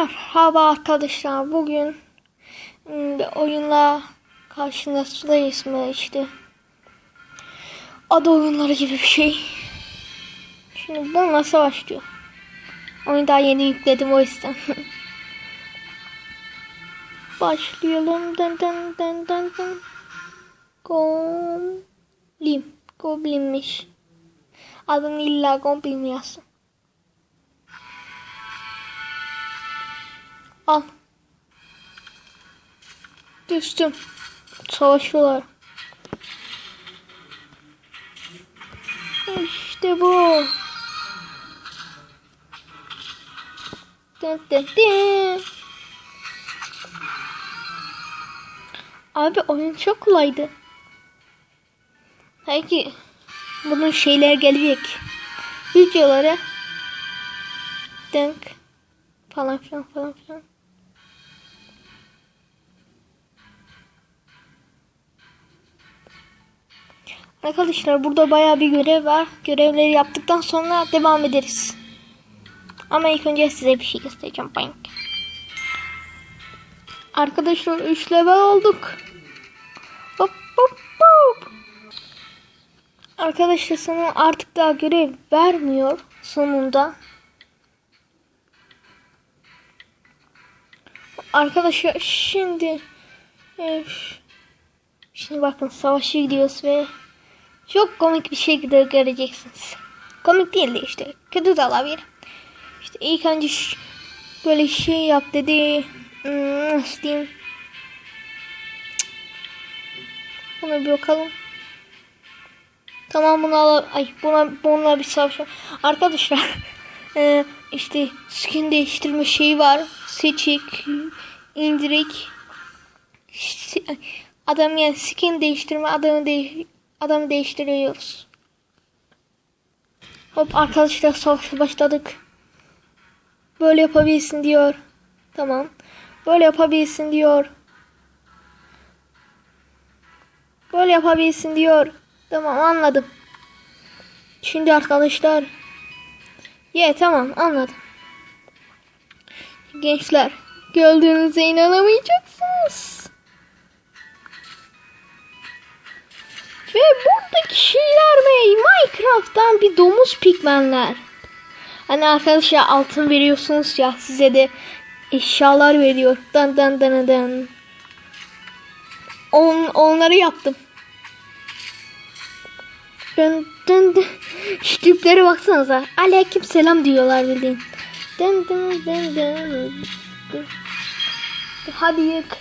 Merhaba arkadaşlar. Bugün hmm, bir oyunla karşınızdayız mı işte. Adı oyunları gibi bir şey. Şimdi bu nasıl başlıyor? Oyunu daha yeni yükledim o yüzden. Başlayalım. Dın dın dın dın dın. Goblin. Goblinmiş. Adını illa Goblin yazsın. Al. Düştüm. Savaşıyorlar. İşte bu. Dın dın dın. Abi oyun çok kolaydı. Belki bunun şeyler gelecek. Videoları. Dınk. Falan filan falan filan. Arkadaşlar burada bayağı bir görev var. Görevleri yaptıktan sonra devam ederiz. Ama ilk önce size bir şey göstereceğim. Bank. Arkadaşlar 3 level olduk. Hop hop hop. Arkadaşlar sana artık daha görev vermiyor sonunda. Arkadaşlar şimdi şimdi bakın savaşa gidiyoruz ve çok komik bir şekilde göreceksiniz. Komik değil de işte kötü de olabilir. İşte ilk önce böyle şey yap dedi. Hmm, nasıl diyeyim? Buna bir bakalım. Tamam bunu al ay buna bununla bir savaş. Arkadaşlar e, işte skin değiştirme şeyi var. Seçik, indirik. Adam yani skin değiştirme adamı de adamı değiştiriyoruz. Hop arkadaşlar savaşa başladık. Böyle yapabilirsin diyor. Tamam. Böyle yapabilirsin diyor. Böyle yapabilirsin diyor. Tamam anladım. Şimdi arkadaşlar. Ye tamam anladım. Gençler gördüğünüze inanamayacaksınız. Minecraft'tan bir domuz pigmenler. Hani arkadaşlar altın veriyorsunuz ya size de eşyalar veriyor. Dan dan dan dan. On, onları yaptım. Dın dın dın. Şu tiplere baksanıza. Aleyküm selam diyorlar bildiğin. Dın dın dın dın. Hadi yık.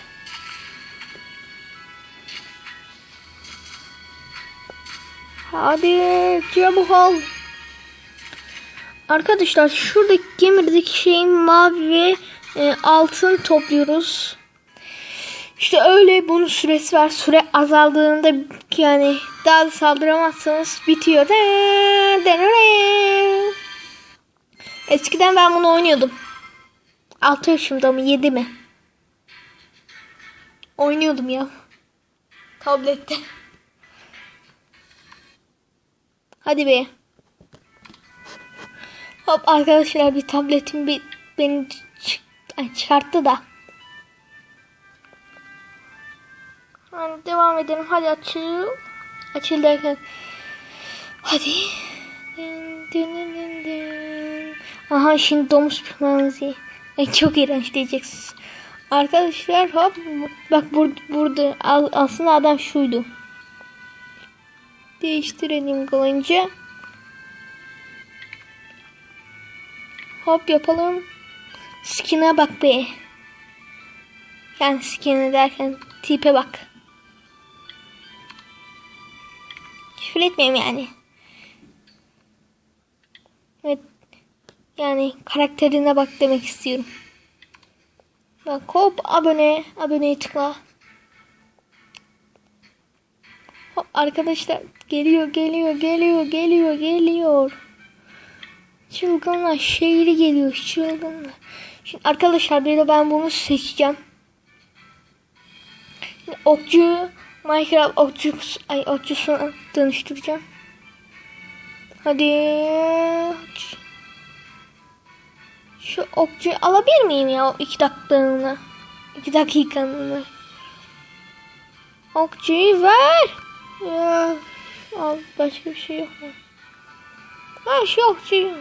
Hadi çabuk ol. Arkadaşlar şuradaki gemirdeki şeyin mavi ve e, altın topluyoruz. İşte öyle bunun süresi var. Süre azaldığında yani daha da saldıramazsanız bitiyor. Eskiden ben bunu oynuyordum. 6 yaşımda mı 7 mi? Oynuyordum ya. Tablette. Hadi be. Hop arkadaşlar bir tabletim bir beni çıkarttı da. Hadi devam edelim. Hadi açıl. Açıl derken. Hadi. Aha şimdi domuz pigmenizi. Ay çok iğrenç diyeceksiniz. Arkadaşlar hop bak bur burada aslında adam şuydu. Değiştirelim kılınca. Hop yapalım. Skin'e bak be. Yani skin'e derken tipe bak. Küfür etmeyeyim yani. Evet. Yani karakterine bak demek istiyorum. Bak hop abone. Aboneye tıkla. Arkadaşlar geliyor geliyor geliyor geliyor geliyor. Çılgınlar şehri geliyor çılgınlar. Şimdi arkadaşlar bir de ben bunu seçeceğim. Şimdi okçu Minecraft okçu ay okçusuna dönüştüreceğim. Hadi. Şu okçuyu alabilir miyim ya o iki dakikalığına? İki dakikalığına. Okçuyu ver. Ya, al başka bir şey yok mu? Ha şu okçuyu.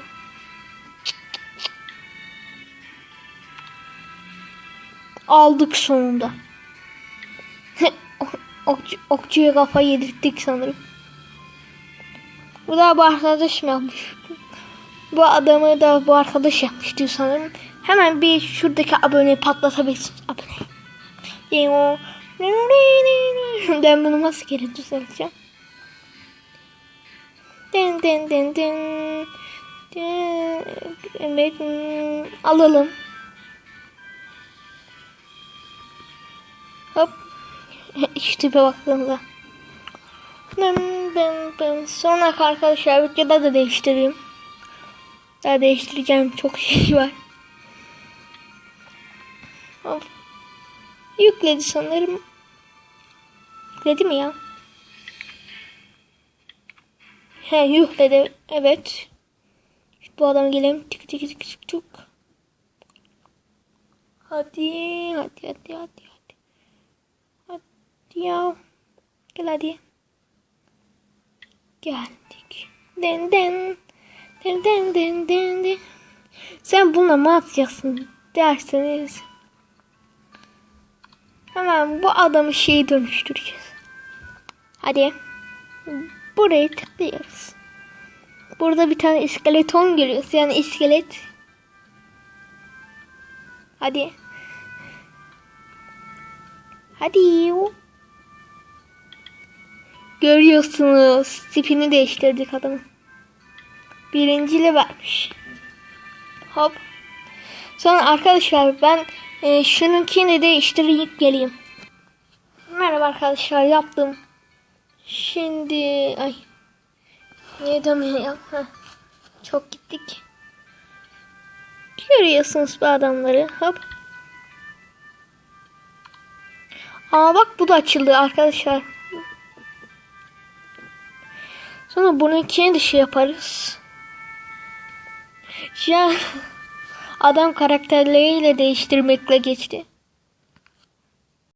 Aldık sonunda. Okçu, okçuya kafa yedirttik sanırım. Bu da bu arkadaşım yapmış. Bu adamı da bu arkadaş yapmıştı sanırım. Hemen bir şuradaki abone patlatabilirsin. Abone. Yo. Ben bunu nasıl geri düzelteceğim? Den den den. Den. Evet. Alalım. Hop. Şu tipe baktığımda. Sonra arkadaşlar videoda da değiştireyim. Daha değiştireceğim çok şey var. Hop. Yükledi sanırım. Yükledi mi ya? He yükledi. Evet. Bu adam gelelim. Tık tık tık tık tık. Hadi hadi hadi hadi hadi. Hadi ya. Gel hadi. Geldik. Den den. Den den den den den. Sen bununla mı atacaksın derseniz. Hemen bu adamı şeyi dönüştüreceğiz. Hadi. Burayı tıklıyoruz. Burada bir tane iskeleton görüyoruz. Yani iskelet. Hadi. Hadi. Görüyorsunuz. Tipini değiştirdik adamın. Birincili vermiş. Hop. Sonra arkadaşlar ben e, şununkini değiştirip geleyim. Merhaba arkadaşlar yaptım. Şimdi ay niye dönmüyor ya? Heh. Çok gittik. Görüyorsunuz bu adamları. Hop. Aa bak bu da açıldı arkadaşlar. Sonra bununkini de şey yaparız. Ya adam karakterleriyle değiştirmekle geçti.